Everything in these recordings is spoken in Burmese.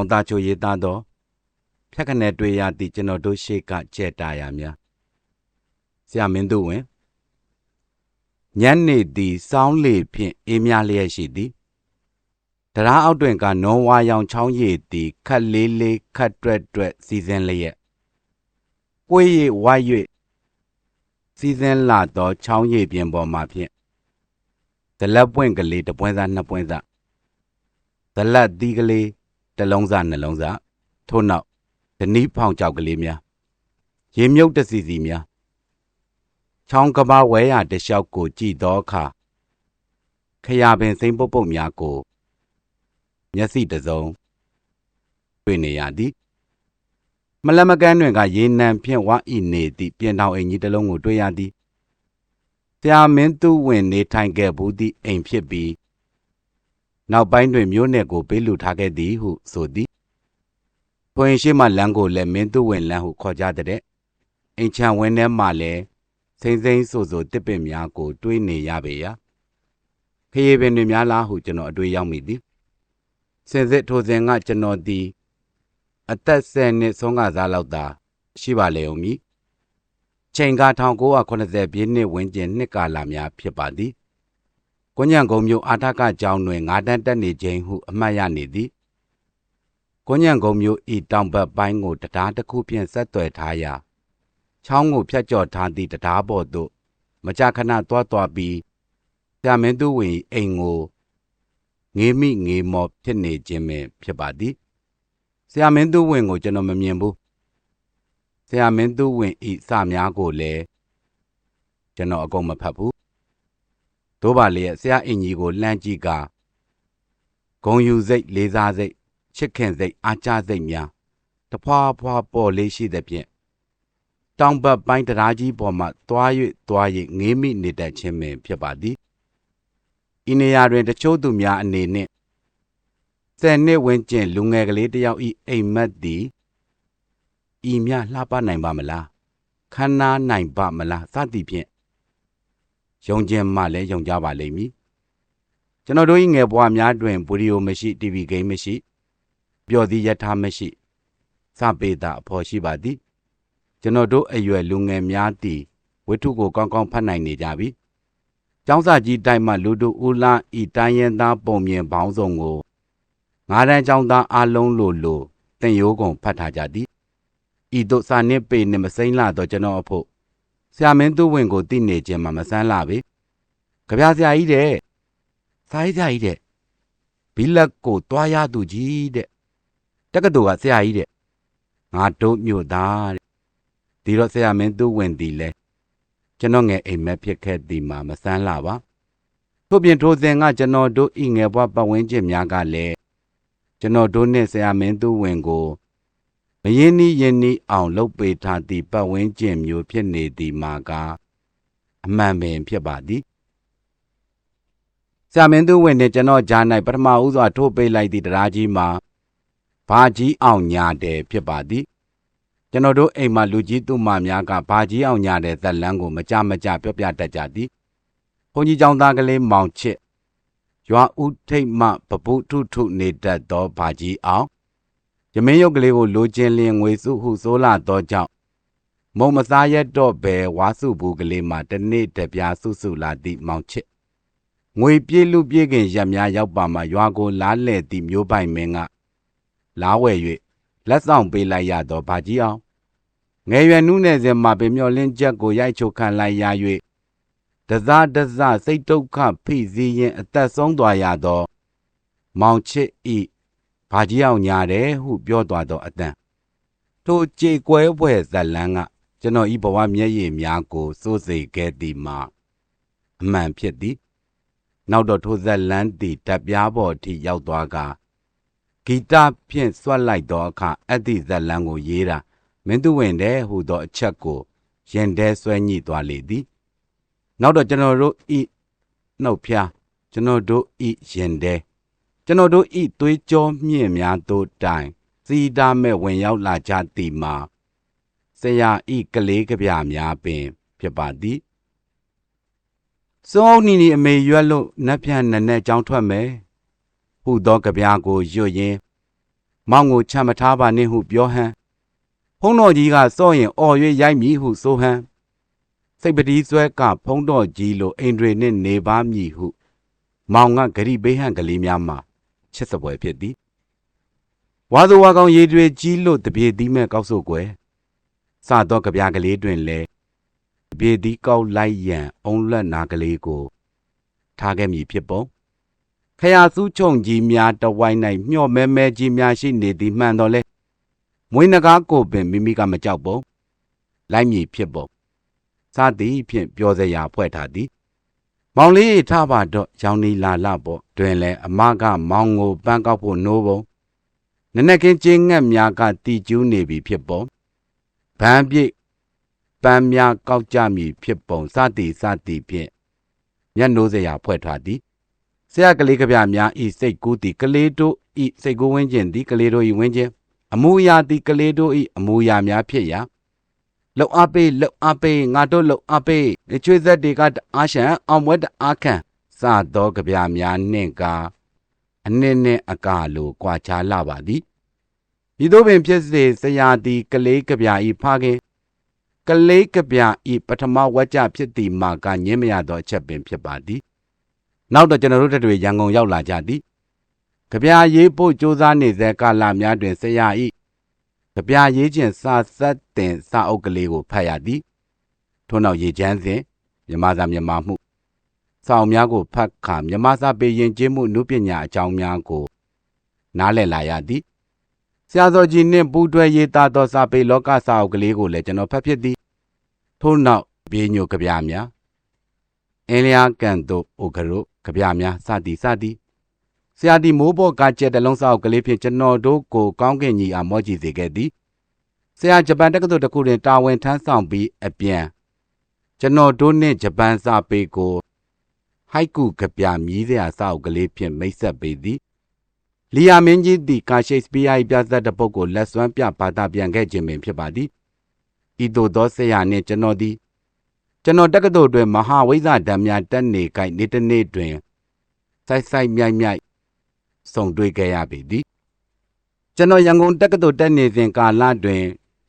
မောင်သားချိုရေးသားသောဖြတ်ခနဲ့တွေ့ရသည့်ကျွန်တော်တို့ရှေ့ကကြဲ့တာရများဆရာမင်းသူဝင်ညနေသည်စောင်းလေဖြင့်အေးမြလျက်ရှိသည်တရားအောက်တွင်ကနွန်ဝါရောင်ချောင်းရည်သည်ခတ်လေးလေးခတ်တွက်တွက်စီစဉ်လျက်ကိုယ်ရည်ဝိုက်၍စီစဉ်လာသောချောင်းရည်ပြင်ပေါ်မှဖြင့်ဒလက်ပွင့်ကလေးတစ်ပွင့်စားနှစ်ပွင့်စားဒလက်သီးကလေး တစ်လုံးစားနှလုံးစားထို့နောက်ဓနီးဖောင်ကြောက်ကလေးများရေမြုပ်တစီစီများချောင်းကဘာဝဲရတလျှောက်ကိုကြည်သောအခါခရပင်စိမ့်ပုတ်ပုတ်များကိုမျက်စိတစုံတွေ့နေရသည်မလမကန်းတွင်ကရေနံဖြင့်ဝါဤနေသည့်ပြင်တော်အိမ်ကြီးတစ်လုံးကိုတွေ့ရသည်ဆရာမင်းသူဝင်နေထိုင်ခဲ့ဘူးသည့်အိမ်ဖြစ်ပြီး နောက်ပိုင်းတွင်မြို့နယ်ကိုပေးလူထားခဲ့သည်ဟုဆိုသည်ဖွင့်ရှိမှလမ်းကိုလည်းမင်းသူဝင်လမ်းဟုခေါ်ကြတဲ့အိမ်ချံဝင်းထဲမှလည်းစိမ့်စိမ့်ဆိုဆိုတစ်ပင်များကို တွေးနေရပေရာခရီးပင်တွေများလားဟုကျွန်တော်အတွေ့ရောက်မိသည်စင်စစ်ထိုစဉ်ကကျွန်တော်သည်အသက်10နှစ်ဆုံးကစားလောက်သာရှိပါလေဦးမည်ချိန်က1980ပြည့်နှစ်ဝန်းကျင်နှစ်ကာလများဖြစ်ပါသည် ကွညံကုံမျိုးအာထကကျောင်းတွင်ငါးတန်းတက်နေခြင်းဟုအမှတ်ရနေသည်ကွညံကုံမျိုးဤတောင်ဘက်ပိုင်းကိုတရားတစ်ခုဖြင့်ဆက်သွယ်ထားရာချောင်းကိုဖြတ်ကျော်ထားသည့်တရားပေါ်သို့မကြာခဏသွားသွားပြီးဆရာမင်းသူဝင်အိမ်ကိုငေးမိငေးမောဖြစ်နေခြင်းပဲဖြစ်ပါသည်ဆရာမင်းသူဝင်ကိုကျွန်တော်မမြင်ဘူးဆရာမင်းသူဝင်ဤစများကိုလည်းကျွန်တော်အကုန်မဖတ်ဘူး တို့ပါလေဆရာအင်ကြီးကိုလှမ်းကြည့်ကဂုံယူစိတ်လေးစားစိတ်ချစ်ခင်စိတ်အားကျစိတ်များတဖွာဖွာပေါ်လေးရှိသဖြင့်တောင်ဘက်ပိုင်းတရားကြီးပေါ်မှသွား၍သွား၍ငေးမိနေတတ်ခြင်းပင်ဖြစ်ပါသည်ဤနေရာတွင်တချို့သူများအနေနှင့်ဆယ်နှစ်ဝန်းကျင်လူငယ်ကလေးတယောက်ဤအိမ်မက်သည်ဤမြလှပနိုင်ပါမလားခန္နာနိုင်ပါမလားစသည်ဖြင့် ယုံခြင်းမှလည်းယုံကြပါလိမ့်မည်ကျွန်တော်တို့၏ငယ်ဘဝများတွင်ဗီဒီယိုမရှိ TV ဂိမ်းမရှိပျော်သည့်ယထာမရှိစပေတာအဖို့ရှိပါသည်ကျွန်တော်တို့အရွယ်လူငယ်များသည်ဝိထုကိုကောင်းကောင်းဖတ်နိုင်နေကြပြီ။ကျောင်းစာကြီးတိုက်မှလူတို့ဦးလာဤတိုင်းရင်သားပုံမြင်ပေါင်းစုံကိုငါးတန်းကျောင်းသားအလုံးလိုလိုတင်ရိုးကုန်ဖတ်ထားကြသည်။ဤတို့စာနစ်ပေနှင့်မစိမ့်လာတော့ကျွန်တော်အဖို့ ဆရာမင်းသူဝင်ကိုသိနေခြင်းမှာမဆန်းလာပေ။ကြပြဆရာကြီးတဲ့။စာရေးဆရာကြီးတဲ့။ဘီလက်ကိုတွားရသူကြီးတဲ့။တက္ကသိုလ်ကဆရာကြီးတဲ့။ငါတို့မြို့သားတဲ့ဒီတော့ဆရာမင်းသူဝင်သည်လဲကျွန်တော်ငယ်အိမ်မက်ဖြစ်ခဲ့သည်မှာမဆန်းလာပါထို့ပြင်ထိုစဉ်ကကျွန်တော်တို့ဤငယ်ဘဝပတ်ဝန်းကျင်များကလည်းကျွန်တော်တို့နှင့်ဆရာမင်းသူဝင်ကို မရင်းနှီးရင်းနှီးအောင်လှုပ်ပေးထားသည့်ပတ်ဝန်းကျင်မျိုးဖြစ်နေသည်မှာကအမှန်ပင်ဖြစ်ပါသည်ဆရာမင်းသူဝင်နှင့်ကျွန်တော်ဂျာ၌ပထမဦးစွာထိုးပေးလိုက်သည့်တရားကြီးမှာဘာကြီးအောင်ညာတယ်ဖြစ်ပါသည်ကျွန်တော်တို့အိမ်မှာလူကြီးသူမများကဘာကြီးအောင်ညာတဲ့ဇက်လန်းကိုမကြမကြပြောပြတတ်ကြသည်။ဘုန်းကြီးကျောင်းသားကလေးမောင်ချစ်ရွာဦးထိတ်မှပပုထုထုနေတတ်သောဘာကြီးအောင် ရမင်းရုပ်ကလေးကိုလိုချင်လျင်ငွေစုဟုဆိုလာသောကြောင့်မုံမစားရတော့ဘဲဝါစုဘူးကလေးမှတနေ့တပြားစုစုလာသည့်မောင်ချစ်ငွေပြေးလူပြေးခင်ရက်များရောက်ပါမှရွာကိုလားလဲ့သည့်မျိုးပိုင်မင်းကလားဝဲ၍လက်ဆောင်ပေးလိုက်ရသောဗာကြီးအောင်ငယ်ရွယ်နုနယ်စဉ်မှာပင်မျောလင်းချက်ကိုရိုက်ချုပ်ခံလိုက်ရ၍တစားတစားစိတ်ဒုက္ခဖိစီးရင်အသက်ဆုံးသွားရသောမောင်ချစ်ဤ ဗာကြီးအောင်ညာတယ်ဟုပြောသွားသောအတန်ထိုကြေကွဲပွဲဇလန်းကကျွန်တော်ဤဘဝမျက်ရည်များကိုစိုးစိတ်ခဲ့သည်မှာအမှန်ဖြစ်သည်နောက်တော့ထိုဇလန်းသည်တပ်ပြားပေါ်ထိရောက်သွားကဂီတဖြင့်ဆွတ်လိုက်သောအခါအဲ့ဒီဇလန်းကိုရေးတာမင်းသူဝင်တဲ့ဟူသောအချက်ကိုရင်ထဲဆွဲညှိသွားလေသည်နောက်တော့ကျွန်တော်တို့ဤနှုတ်ဖျားကျွန်တော်တို့ဤရင်ထဲ ကျွန်တော်တို့ဤသွေးကြောမြင့်များတို့တိုင်စီတာမဲ့ဝင်ရောက်လာကြသည်မှာဆရာဤကလေးကဗျာများပင်ဖြစ်ပါသည်စုံနီနီအမေရွက်လို့နတ်ဖြန်နနဲ့ကြောင်းထွက်မယ်ဟူသောကြပြားကိုရွတ်ရင်းမောင်ကိုချမ်းမထားပါနှင့်ဟုပြောဟန်ဖုံးတော်ကြီးကစော့ရင်အော်၍ရိုက်မည်ဟုဆိုဟန်စိတ်ပတိဆွဲကဖုံးတော်ကြီးလိုအိမ်တွေနှင့်နေပါမည်ဟု မောင်ကဂရိဘေးဟန်ကလေးများမှ ချစ်စပွဲဖြစ်သည်ဝါသောဝါကောင်ရေတွေကြီးလို့တပြေသည်မဲ့ကောက်ဆို့ကွယ်စတော့ကြပြားကလေးတွင်လဲတပြေသည်ကောက်လိုက်ရန်အုံလက်နာကလေးကိုထားခဲ့မည်ဖြစ်ပုံခရာစုချုံကြီးများတဝိုင်း၌မျှော့မဲမဲကြီးများရှိနေသည်မှန်တော်လဲမွေးနဂါးကိုပင်မိမိကမကြောက်ပုံလိုက်မည်ဖြစ်ပုံစသည်ဖြင့်ပြောစရာဖွဲ့ထားသည် မောင်လေးထပါတော့ရောင်နီလာလပေါ့တွင်လဲအမကမောင်ကိုပန်းကောက်ဖို့နိုးပုံနနက်ခင်းကျင်းငက်များကတီကျူးနေပြီဖြစ်ပုံဗန်းပြိတ်ပန်းများကောက်ကြမည်ဖြစ်ပုံစသည်စသည်ဖြင့်မျက်နှိုးစရာဖွဲ့ထားသည်ဆရာကလေးကဗျာများဤစိတ်ကူးသည်ကလေးတို့ဤစိတ်ကူးဝင်းကျင်သည်ကလေးတို့ဤဝင်းကျင်အမူအရာသည်ကလေးတို့ဤအမူအရာများဖြစ်ရာ လောက်အပေးလောက်အပေးငါတို့လောက်အပေးချွေးသက်တွေကတအားရှံအောင်ဝဲတအားခံစသောကြပြများနှင့်ကအနည်းနဲ့အကာလိုကြွာချလာပါသည်ဤသို့ပင်ဖြစ်စေဆရာသည်ကလေးကြပြဤဖခင်ကလေးကြပြဤပထမဝကြဖြစ်သည်မှာကညင်းမရသောအချက်ပင်ဖြစ်ပါသည်နောက်တော့ကျွန်တော်တို့တွေရန်ကုန်ရောက်လာကြသည်ကြပြရေးဖို့စ조사နေစေကာလများတွင်ဆရာဤ ကြပြရေးခြင်းစာဆက်တင်စာအုပ်ကလေးကိုဖတ်ရသည်ထို့နောက်ရေချမ်းစဉ်မြမစာမြမမှုစာအုပ်များကိုဖတ်ခါမြမစာပေရင်ကျေးမှုနုပညာအကြောင်းများကိုနားလည်လာရသည်ဆရာတော်ကြီးနှင့်ပူးတွဲရေးသားသောစာပေလောကစာအုပ်ကလေးကိုလည်းကျွန်တော်ဖတ်ဖြစ်သည်ထို့နောက်ပြေညိုကြပြများအင်းလျာကန်တို့အိုကရုကြပြများစသည်စသည် ဆရာဒီမိုးဘော့ကကျက်တလုံးစာအုပ်ကလေးဖြင့်ကျွန်တော်တို့ကိုကောင်းကင်ကြီးအားမောကြည့်စေခဲ့သည်ဆရာဂျပန်တက္ကသိုလ်တစ်ခုတွင်တာဝန်ထမ်းဆောင်ပြီးအပြန်ကျွန်တော်တို့နှင့်ဂျပန်စာပေကိုဟိုက်ကူကပြမြည်စရာစာအုပ်ကလေးဖြင့်မိတ်ဆက်ပေးသည်လီယာမင်းကြီးသည်ကာရှိတ်စပီယာ၏ပြသတဲ့ပုဂ္ဂိုလ်လက်စွမ်းပြဘာသာပြန်ခဲ့ခြင်းပင်ဖြစ်ပါသည်ဤသို့သောဆရာနှင့်ကျွန်တော်သည်ကျွန်တော်တက္ကသိုလ်တွင်မဟာဝိဇ္ဇဓာတ်များတက်နေကြနေတနေ့တွင်စိုက်စိုက်မြိုက်မြိုက် ဆုံတွေ့ခဲ့ရပေသည်ကျွန်တော်ရန်ကုန်တက္ကသိုလ်တက်နေစဉ်ကာလတွင်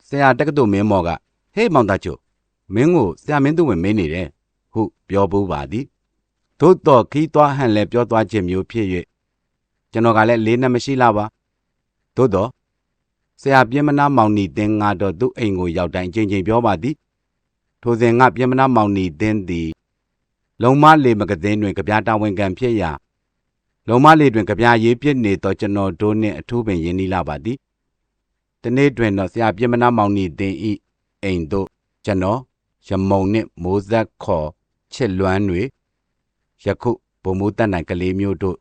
ဆရာတက္ကသိုလ်မင်းမော်ကဟေးမောင်သားချိုမင်းကိုဆရာမင်းသူဝင်မင်းနေတယ်ဟုပြောပူးပါသည်သို့တော့ခီးသွားဟန်လည်းပြောသွားခြင်းမျိုးဖြစ်၍ကျွန်တော်ကလည်းလေးနဲ့မရှိလာပါသို့တော့ဆရာပြင်းမနာမောင်နီတင်းငါတော့သူ့အိမ်ကိုရောက်တိုင်းချင်းချင်းပြောပါသည်ထိုစဉ်ကပြင်းမနာမောင်နီတင်းသည်လုံမလေမကသင်းတွင်ကြပြတာဝန်ခံဖြစ်ရာ လုံမလေးတွင်ကြပြရေးပြစ်နေသောကျွန်တော်တို့နှင့်အထူးပင်ရင်းနှီးလာပါသည်တနေ့တွင်တော့ဆရာပြမနာမောင်နီတင်ဤအိမ်သို့ကျွန်တော်ရမုံနှင့်မိုးဆက်ခေါ်ချစ်လွမ်းတွေယခုဘုံမိုးတက်နိုင်ကလေးမျိုးတို့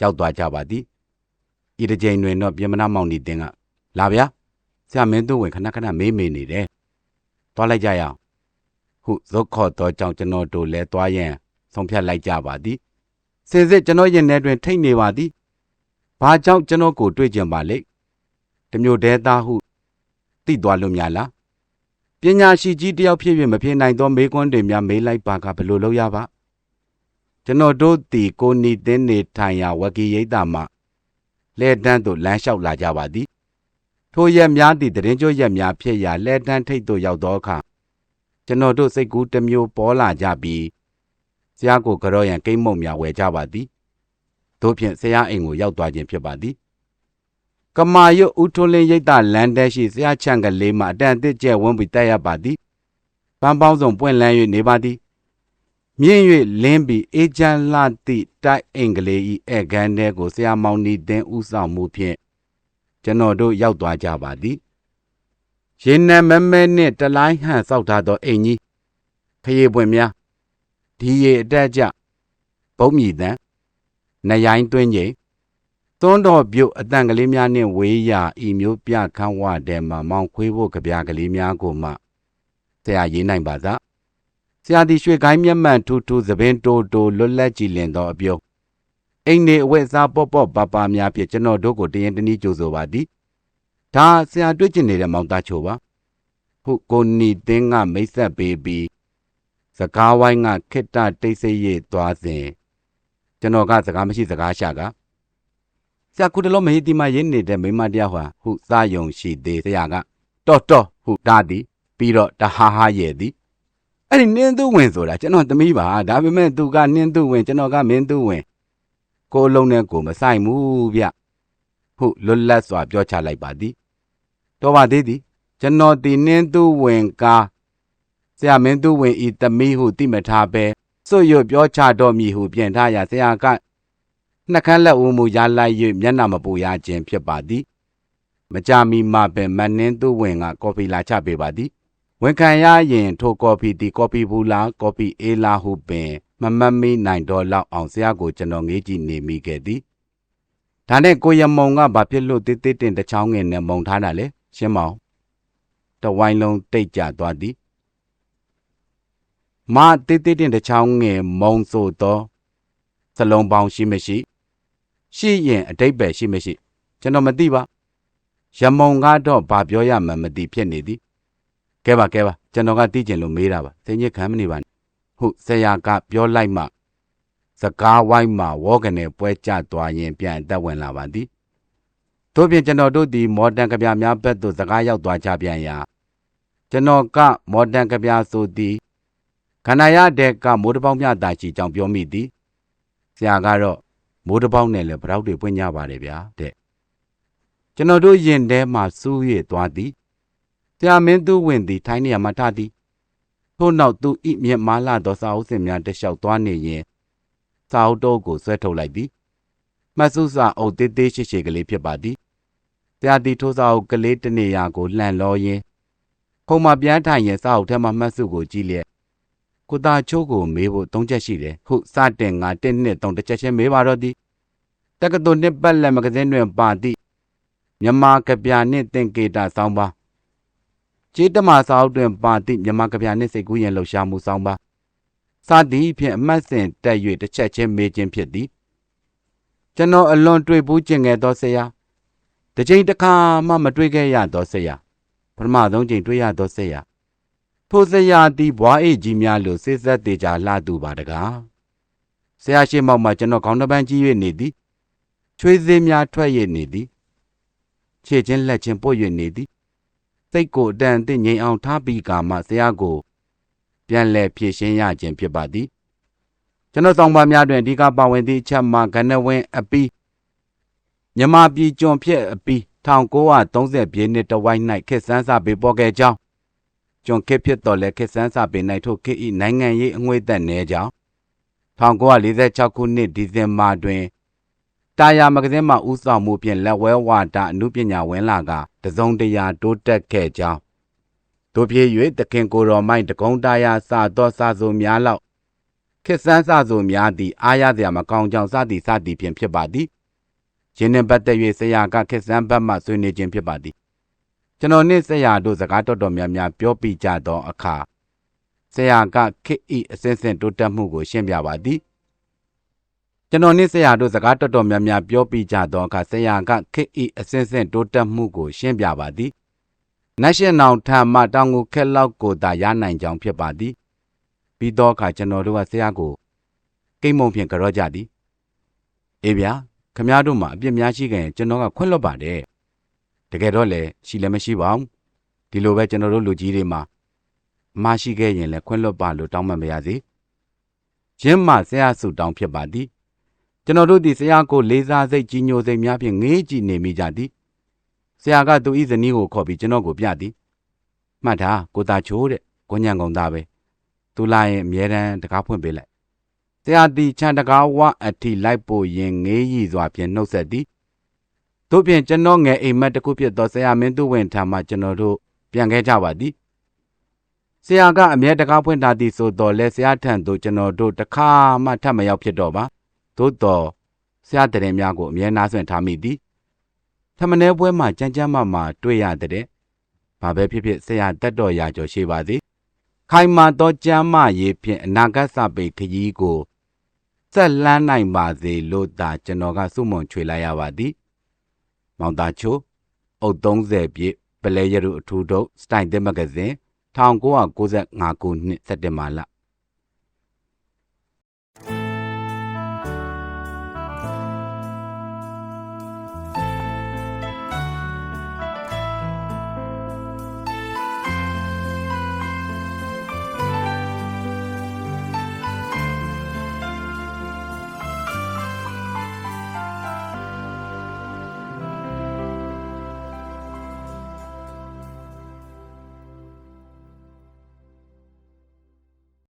ရောက်သွားကြပါသည်ဤတစ်ချိန်တွင်တော့ပြမနာမောင်နီတင်ကလာဗျာဆရာမင်းတို့ဝင်ခဏခဏမေးမေးနေတယ်သွားလိုက်ကြရအောင်ဟုဇုတ်ခေါ်သောကြောင့်ကျွန်တော်တို့လည်းသွားရန်ဆုံးဖြတ်လိုက်ကြပါသည် စင်စစ်ကျွန်တော်ရင်ထဲတွင် ထိတ်နေပါသည်ဘာကြောင့်ကျွန်တော်ကိုတွေ့ကြပါလိမ့်တမျိုးတဲသားဟုသိသွားလို့များလားပညာရှိကြီးတယောက်ဖြစ်ဖြစ်မဖြစ်နိုင်သောမေးခွန်းတွေများမေးလိုက်ပါကဘယ်လိုလုပ်ရပါကျွန်တော်တို့တီကိုနီတင်းနေထိုင်ရာဝကီရိတ်တာမှလဲတန်းသို့လမ်းလျှောက်လာကြပါသည်ထိုရက်များသည့်တရင်ကျွရက်များဖြစ်ရာလဲတန်းထိတ်သို့ရောက်သောအခါကျွန်တော်တို့စိတ်ကူးတစ်မျိုးပေါ်လာကြပြီး ဆရာကိုကြောရန်ကိမ့်မုံများဝယ်ကြပါသည်တို့ဖြင့်ဆရာအိမ်ကိုရောက်သွားခြင်းဖြစ်ပါသည်ကမာယုတ်ဦးထွန်းလင်းရိတ်တာလန်တဲရှိဆရာချန့်ကလေးမှအတန်အသစ်ကျဲဝန်းပြီးတက်ရပါသည်ပန်းပေါင်းစုံပွင့်လန်း၍နေပါသည်မြင့်၍လင်းပြီးအေဂျန်လာသည့်တိုက်အင်္ဂလိပ်ဤဧကန်တဲကိုဆရာမောင်နီတင်းဥဆောင်မှုဖြင့်ကျွန်တော်တို့ရောက်သွားကြပါသည်ရင်နံမမဲနှင့်တလိုင်းဟန်စောက်ထားသောအိမ်ကြီးခရီးပွင့်များ ဒီရီအတက်ကြဘုံမြည်တန်နရိုင်းတွင်းကြီးသွန်းတော်ပြုတ်အတန်ကလေးများနှင့်ဝေးရာဤမျိုးပြခန်းဝတဲမှာမောင်ခွေးဖို့ကြပြကလေးများကိုမှဆရာရေးနိုင်ပါသာဆရာသည်ရွှေကိုင်းမျက်မှန်ထူးထူးသပင်တိုးတိုးလွတ်လပ်ကြည်လင်သောအပြုံးအိမ်နေအဝတ်စားပေါ့ပေါ့ပါပါများဖြင့်ကျွန်တော်တို့ကိုတရင်တနည်းကြိုဆိုပါသည်ဒါဆရာတွေ့ကျင်နေတဲ့မောင်သားချိုပါဟုကိုနီတင်းကမိတ်ဆက်ပေးပြီး စကားဝိုင်းကခိတ္တတိတ်ဆိတ်ရသွားစဉ်ကျွန်တော်ကစကားမရှိစကားရှာကဆရာကုတလုံးမဟိတိမရင်းနေတဲ့မိန်းမတယောက်ဟာဟုစာယုံရှိသေးဆရာကတော်တော်ဟုတားသည်ပြီးတော့တဟာဟာရဲ့သည်အဲ့ဒီနင်းသူဝင်ဆိုတာကျွန်တော်သမီးပါဒါပေမဲ့သူကနင်းသူဝင်ကျွန်တော်ကမင်းသူဝင်ကိုလုံးနဲ့ကိုမဆိုင်ဘူးဗျဟုလွတ်လပ်စွာပြောချလိုက်ပါသည်တော်ပါသေးသည်ကျွန်တော်ဒီနင်းသူဝင်ကား ဆရာမင်းသူဝင်ဤသမီးဟုတိမထားပဲစွတ်ရွတ်ပြောချတော်မူဟုပြင်ထားရဆရာကနှကန်းလက်ဦးမူရလိုက်၍မျက်နှာမပူရခြင်းဖြစ်ပါသည်မကြမီမှပင်မနှင်းသူဝင်ကကော်ဖီလာချပေးပါသည်ဝန်ခံရရင်ထိုကော်ဖီဒီကော်ဖီဘူးလားကော်ဖီအေးလားဟုပင် မမတ်မီနိုင်တော့လောက်အောင်ဆရာကိုကျွန်တော်ငေးကြည့်နေမိခဲ့သည်ဒါနဲ့ကိုရမုံကဘာဖြစ်လို့တိတိတင်တစ်ချောင်းငင်နဲ့မုံထားတာလဲရှင်းမအောင်တဝိုင်းလုံးတိတ်ကြသွားသည် မတိတိတင်တစ်ချောင်းငင်မုံဆိုတော့စလုံးပေါင်းရှိမရှိရှိရင်အတိတ်ပဲရှိမရှိကျွန်တော်မသိပါရမုံကတော့ဘာပြောရမှန်းမသိဖြစ်နေသည်ကဲပါကဲပါကျွန်တော်ကသိကျင်လို့မေးတာပါသိညစ်ခံမနေပါနဲ့ဟုတ်ဆရာကပြောလိုက်မှစကားဝိုင်းမှာဝေါကနေပွဲကျသွားရင်ပြန်အသက်ဝင်လာပါသည်တို့ပြင်ကျွန်တော်တို့ဒီမော်ဒန်ကဗျာများဘက်သို့စကားရောက်သွားကြပြန်ရာကျွန်တော်ကမော်ဒန်ကဗျာဆိုသည် ခန္ဓာရတဲ့ကမိုးတပေါင်းမြတာချီကြောင့်ပြောမိသည်ဆရာကတော့မိုးတပေါင်းနဲ့လည်းဗရောက်တွေပွင့်ကြပါတယ်ဗျာတဲ့ကျွန်တော်တို့ယင်ထဲမှာစူးရသွားသည်ဆရာမင်းသူဝင်သည်ထိုင်းနေရာမှာထသည်ထို့နောက်သူဤမြင့်မာလာသောစာအုပ်စင်များတက်လျှောက်သွားနေရင်စာအုပ်တော့ကိုဆွဲထုတ်လိုက်သည်မှတ်စုစာအုပ်သေးသေးရှိရှိကလေးဖြစ်ပါသည်ဆရာသည်ထိုစာအုပ်ကလေးတနေရာကိုလှန်လောရင်းခုံမပြန်ထိုင်ရင်စာအုပ်ထဲမှာမှတ်စုကိုကြည့်လျက် ကိုသားချိုးကိုမေးဖို့သုံးချက်ရှိတယ်ဟုစတင်ငါတစ်နှစ်သုံးတစ်ချက်ချင်းမေးပါတော့သည်တက္ကသိုလ်နှစ်ပတ်လက်မဂဇင်းတွင်ပါသည့်မြမကဗျာနှင့်သင်္ကေတဆောင်းပါကျေးတမစာအုပ်တွင်ပါသည့်မြမကဗျာနှင့်စိတ်ကူးရင်လှူရှာမှုဆောင်းပါစသည်ဖြင့်အမှတ်စဉ်တက်၍တစ်ချက်ချင်းမေးခြင်းဖြစ်သည်ကျွန်တော်အလွန်တွေ့ဘူးကျင်ခဲ့သောဆရာတစ်ချိန်တစ်ခါမှမတွေ့ခဲ့ရသောဆရာပထမဆုံးချိန်တွေ့ရသောဆရာ ထိုဆရာသည်ဘွားအိတ်ကြီးများလိုစိစက်သေးကြလှသူပါတကားဆရာရှိမောက်မှကျွန်တော်ခေါင်းတစ်ပန်းကြီး၍နေသည်ချွေးသေးများထွက်၍နေသည်ခြေချင်းလက်ချင်းပုတ်၍နေသည်စိတ်ကိုအတန်အသင့်ငြိမ်အောင်ထားပြီးကာမှဆရာကို ပြန်လည်ဖြည့်ရှင်းရခြင်းဖြစ်ပါသည်ကျွန်တော်ဆောင်ပါများတွင်အဓိကပါဝင်သည့်အချက်မှာကနဝင်းအပီးမြမပြည်ကျွန်ဖြစ်အပီး1930ပြည့်နှစ်တဝိုင်း၌ခေတ်ဆန်းစာပေပေါ်ခဲ့ကြောင်း ကျွန်ခေတ်ဖြစ်တော်လဲခေတ်ဆန်းစာပေ၌ထိုခေတ်၏နိုင်ငံရေးအငွေ့သက်နေကြောင်း1946ခုနှစ်ဒီဇင်ဘာတွင်တာယာမဂဇင်းမှဥဆောင်မှုဖြင့်လက်ဝဲဝါဒအမှုပညာဝင်လာကတစုံတရာတိုးတက်ခဲ့ကြောင်းတို့ဖြစ်၍တခင်ကိုတော်မိုင်းတကုံတာယာစာတော်စာစုများလောက်ခေတ်ဆန်းစာစုများသည်အားရစရာမကောင်းကြောင်းစသည်စသည်ဖြင့်ဖြစ်ပါသည်ယင်းနှင့်ပတ်သက်၍ဆရာကခေတ်ဆန်းဘက်မှဆွေးနွေးခြင်းဖြစ်ပါသည် ကျွန်တော်နှင့်ဆရာတို့စကားတော်တော်များများပြောပြကြသောအခါဆရာကခေတ်ဤအစဉ်စဉ်တိုးတက်မှုကိုရှင်းပြပါသည်ကျွန်တော်နှင့်ဆရာတို့စကားတော်တော်များများပြောပြကြသောအခါဆရာကခေတ်ဤအစဉ်စဉ်တိုးတက်မှုကိုရှင်းပြပါသည်နတ်ရှင်အောင်ထံမှတောင်ကိုခက်လောက်ကိုသာရနိုင်ကြောင်းဖြစ်ပါသည်ပြီးသောအခါကျွန်တော်တို့ကဆရာကိုကိမ့်မုံဖြင့်ကြော့ကြသည်အေးဗျာခမားတို့မှာအပြစ်များရှိခင်ကျွန်တော်ကခွင့်လွတ်ပါတယ် တကယ်တော့လည်းရှိလည်းမရှိပါဘူးဒီလိုပဲကျွန်တော်တို့လူကြီးတွေမှာမရှိခဲ့ရင်လည်းခွင့်လွတ်ပါလို့တောင်းပန်ပါရစေရင်းမှဆရာစုတောင်းဖြစ်ပါသည်ကျွန်တော်တို့ဒီဆရာကိုလေးစားစိတ်ကြီးညိုစိတ်များဖြင့်ငေးကြည့်နေမိကြသည်ဆရာကသူဤဇနီးကိုခေါ်ပြီးကျွန်တော်ကိုပြသည်မှတ်တာကိုသားချိုးတဲ့ကိုညံကုန်သားပဲသူလာရင်အမြဲတမ်းတကားဖွင့်ပေးလိုက်ဆရာတီချန်တကားဝအထိလိုက်ပို့ရင်ငေးရီစွာဖြင့်နှုတ်ဆက်သည် တို့ဖြင့်ကျွန်တော်ငယ်အိမ်မက်တစ်ခုဖြစ်သောဆရာမင်းသူဝင်ထံမှကျွန်တော်တို့ပြန်ခဲ့ကြပါသည်ဆရာကအမြဲတကားဖွင့်ထားသည်ဆိုတော့လဲဆရာထံသို့ကျွန်တော်တို့တခါမှထပ်မရောက်ဖြစ်တော့ပါသို့တော်ဆရာတရင်များကိုအမြဲနားဆွင့်ထားမိသည်ထမနေပွဲမှာကြမ်းကြမ်းမှမှတွေ့ရတဲ့ဘာပဲဖြစ်ဖြစ်ဆရာတက်တော်ရာကျော်ရှိပါစေခိုင်မာသောကြမ်းမရေးဖြင့်အနာဂတ်စပေခရီးကိုဆက်လန်းနိုင်ပါစေလို့သာကျွန်တော်ကစုမုံချွေလိုက်ရပါသည် မောင်သားချိုအုပ်30ပြည့်ပလဲရရုအထူးထုတ်စတိုင်တဲ့မဂဇင်း1995ခုနှစ်စက်တင်ဘာလ